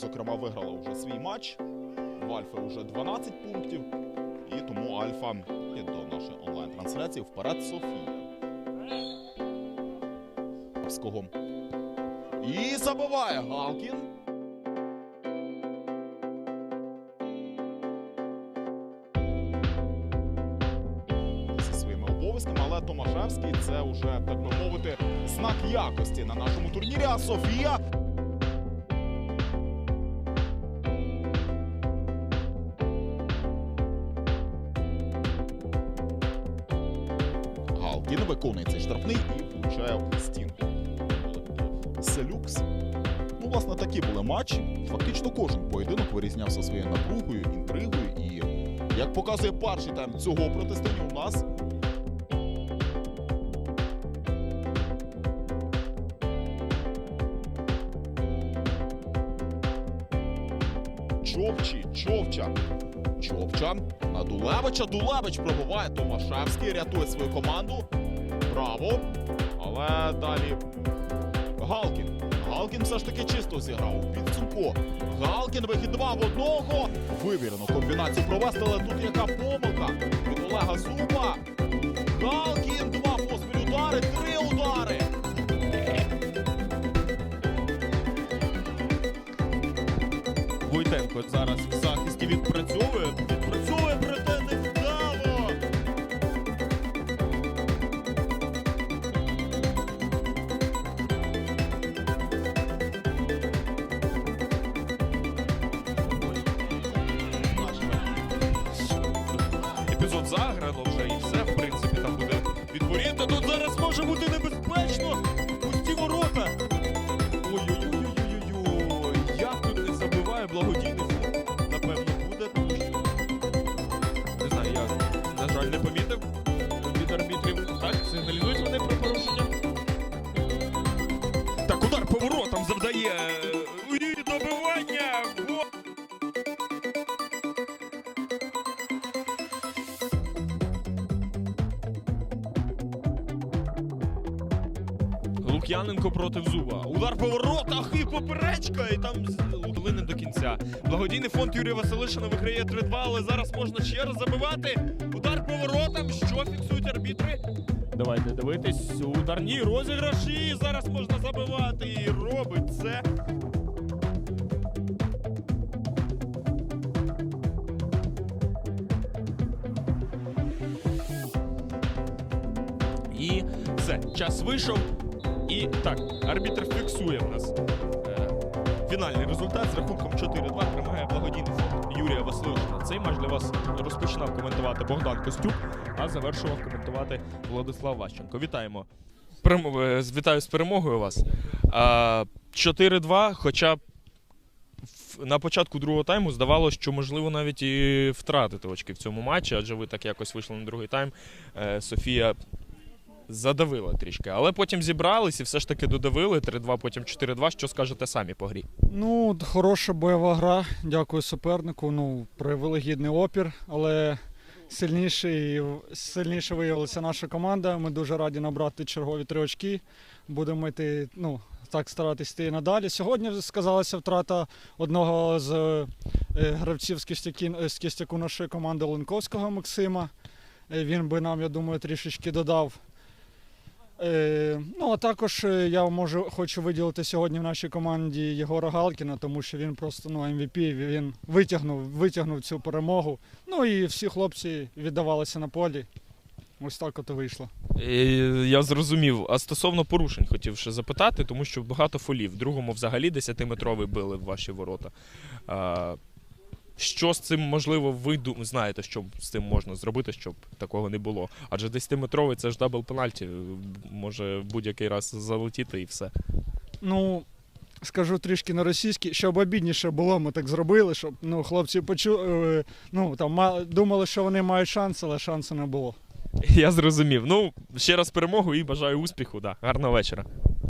Зокрема, виграла вже свій матч. В Альфи вже 12 пунктів. І тому Альфа і до нашої онлайн-трансляції вперед Софія. І забиває Галкін. Зі своїми обов'язками, але Томашевський це вже, так би мовити, знак якості на нашому турнірі. А Софія Галкін виконує цей штрафний і влучає в стінку. Селюкс. Ну, власне, такі були матчі. Фактично кожен поєдинок вирізнявся своєю напругою, інтригою. І як показує перший тайм цього протистояння у нас. Човчі, Човча. Човча на Дулевича. Дулевич пробиває Томашевський, рятує свою команду. Браво! Але далі Галкін. Галкін все ж таки чисто зіграв у підсумку. Галкін вихід два в одного. Вивірено комбінацію провести, але тут яка помилка від Олега Зуба. Галкін, два поспіль удари, три удари. Войтенко зараз заграно вже і все, в принципі, там буде відворіт. Та Тут зараз може бути небезпечно. Пусті ворота. Ой-ой-ой-ой-ой-ой. Як тут не забиває благодійний? Напевно, буде, тому не знаю, я, на жаль, не помітив від арбітрів. Так, сигналізують вони про порушення. Так, удар поворотом завдає. Лук'яненко проти Зуба. Удар по воротах і поперечка, і там Луклини до кінця. Благодійний фонд Юрія Василишина виграє 3-2, але зараз можна ще раз забивати. Удар по воротам. Що фіксують арбітри? Давайте дивитись. Ударні розіграші. Зараз можна забивати. І робить це. І все, час вийшов. І так, арбітр фіксує в нас е, фінальний результат з рахунком 4-2 перемагає благодійний Юрія Васильовича. Цей матч для вас розпочинав коментувати Богдан Костюк, а завершував коментувати Владислав Ващенко. Вітаємо. Е, Вітаю з перемогою вас. А, 4-2, хоча на початку другого тайму здавалося, що можливо навіть і втратити очки в цьому матчі, адже ви так якось вийшли на другий тайм. Е, Софія задавила трішки, але потім зібрались і все ж таки додавили 3-2, потім 4-2. Що скажете самі по грі? Ну, хороша бойова гра. Дякую супернику. Ну, проявили гідний опір, але сильніший, сильніше виявилася наша команда. Ми дуже раді набрати чергові три очки. Будемо йти, ну, так старатись йти надалі. Сьогодні сказалася втрата одного з е, гравців з кістяки, з кістяку нашої команди Ленковського Максима. Е, Він би нам, я думаю, трішечки додав. Е, ну, а також е, я можу, хочу виділити сьогодні в нашій команді Єгора Галкіна, тому що він просто ну, MVP, він витягнув, витягнув цю перемогу. Ну і всі хлопці віддавалися на полі. Ось так от і вийшло. Е, Я зрозумів. А стосовно порушень хотів ще запитати, тому що багато фолів. В другому взагалі 10-метровий били в ваші ворота. Що з цим можливо ви ду- знаєте, що з цим можна зробити, щоб такого не було? Адже 10-метровий це ж дабл пенальті. Може будь-який раз залетіти і все. Ну, скажу трішки на російській, щоб обідніше було, ми так зробили, щоб ну, хлопці почули, ну, там, ма- думали, що вони мають шанс, але шансу не було. Я зрозумів. Ну, ще раз перемогу і бажаю успіху. Да. Гарного вечора.